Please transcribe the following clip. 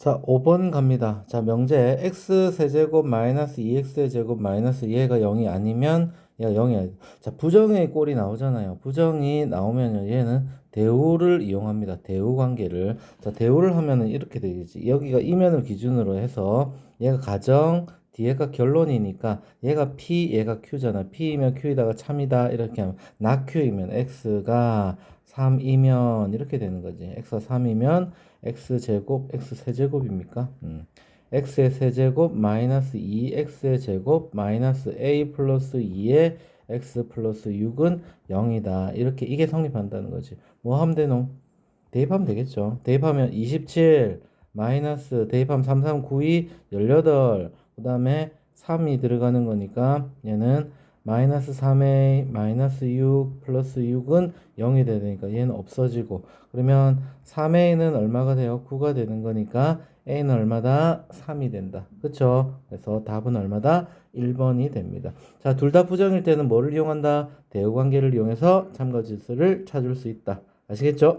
자, 5번 갑니다. 자, 명제 x 세제곱 마이너스 2x의 제곱 마이너스 얘가 0이 아니면 얘가 0이 아니 자, 부정의 꼴이 나오잖아요. 부정이 나오면요. 얘는 대우를 이용합니다. 대우 관계를. 자, 대우를 하면은 이렇게 되겠지. 여기가 이면을 기준으로 해서 얘가 가정 뒤에가 결론이니까 얘가 P, 얘가 Q잖아. P이면 Q이다가 참이다. 이렇게 하면 나 Q이면 X가 3이면 이렇게 되는 거지. X가 3이면 X제곱, X 세제곱입니까? 음. X의 세제곱 마이너스 2X의 제곱 마이너스 A 플러스 2의 X 플러스 6은 0이다. 이렇게 이게 성립한다는 거지. 뭐 하면 되노? 대입하면 되겠죠. 대입하면 27 마이너스 대입하면 3, 3, 9, 2, 18. 그 다음에 3이 들어가는 거니까 얘는 마이너스 3a 마이너스 6 플러스 6은 0이 돼야 되니까 얘는 없어지고 그러면 3a는 얼마가 돼요? 9가 되는 거니까 a는 얼마다? 3이 된다. 그쵸? 그래서 답은 얼마다? 1번이 됩니다. 자, 둘 다 부정일 때는 뭐를 이용한다? 대우관계를 이용해서 참가 지수를 찾을 수 있다. 아시겠죠?